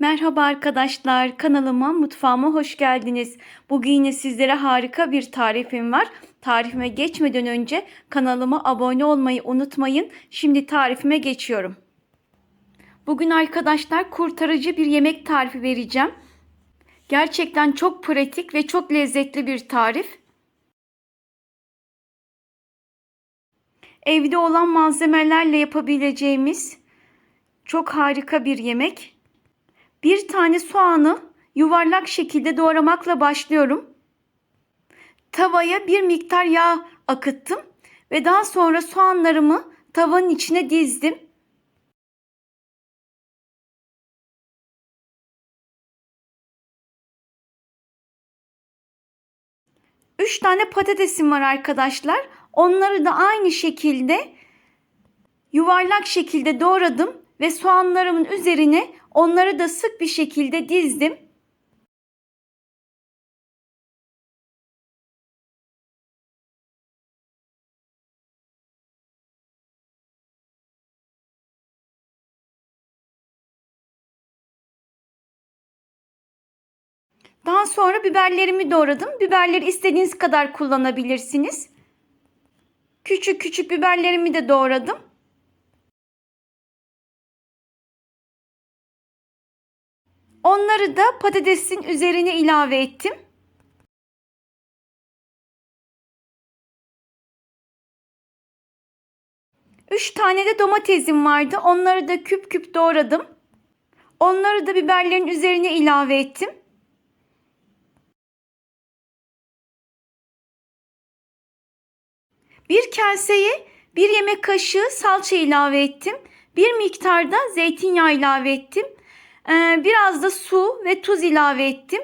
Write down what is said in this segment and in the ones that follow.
Merhaba arkadaşlar, kanalıma, mutfağıma hoş geldiniz. Bugün yine sizlere harika bir tarifim var. Tarifime geçmeden önce kanalıma abone olmayı unutmayın. Şimdi tarifime geçiyorum. Bugün arkadaşlar kurtarıcı bir yemek tarifi vereceğim. Gerçekten çok pratik ve çok lezzetli bir tarif. Evde olan malzemelerle yapabileceğimiz çok harika bir yemek. Bir tane soğanı yuvarlak şekilde doğramakla başlıyorum. Tavaya bir miktar yağ akıttım ve daha sonra soğanlarımı tavanın içine dizdim. Üç tane patatesim var arkadaşlar. Onları da aynı şekilde yuvarlak şekilde doğradım ve soğanlarımın üzerine onları da sık bir şekilde dizdim. Daha sonra biberlerimi doğradım. Biberleri istediğiniz kadar kullanabilirsiniz. Küçük küçük biberlerimi de doğradım. Onları da patatesin üzerine ilave ettim. Üç tane de domatesim vardı. Onları da küp küp doğradım. Onları da biberlerin üzerine ilave ettim. Bir kaseye bir yemek kaşığı salça ilave ettim. Bir miktarda zeytinyağı ilave ettim. Ee, biraz da su ve tuz ilave ettim.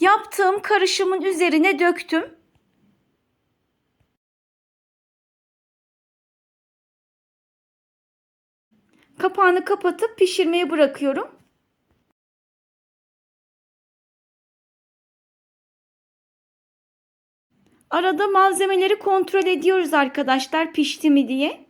Yaptığım karışımın üzerine döktüm. Kapağını kapatıp pişirmeye bırakıyorum. Arada malzemeleri kontrol ediyoruz arkadaşlar pişti mi diye.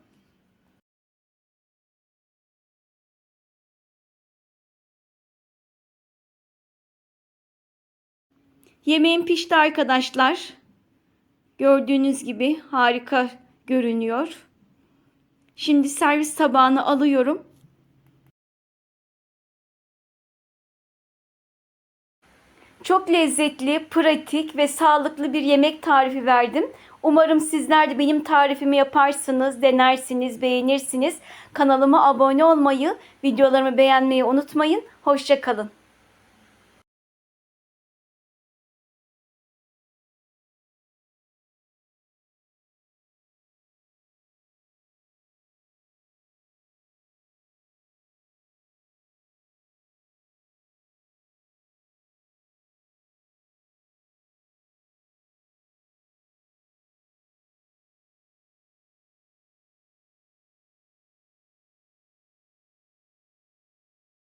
Yemeğim pişti arkadaşlar. Gördüğünüz gibi harika görünüyor. Şimdi servis tabağına alıyorum. Çok lezzetli, pratik ve sağlıklı bir yemek tarifi verdim. Umarım sizler de benim tarifimi yaparsınız, denersiniz, beğenirsiniz. Kanalıma abone olmayı, videolarımı beğenmeyi unutmayın. Hoşçakalın.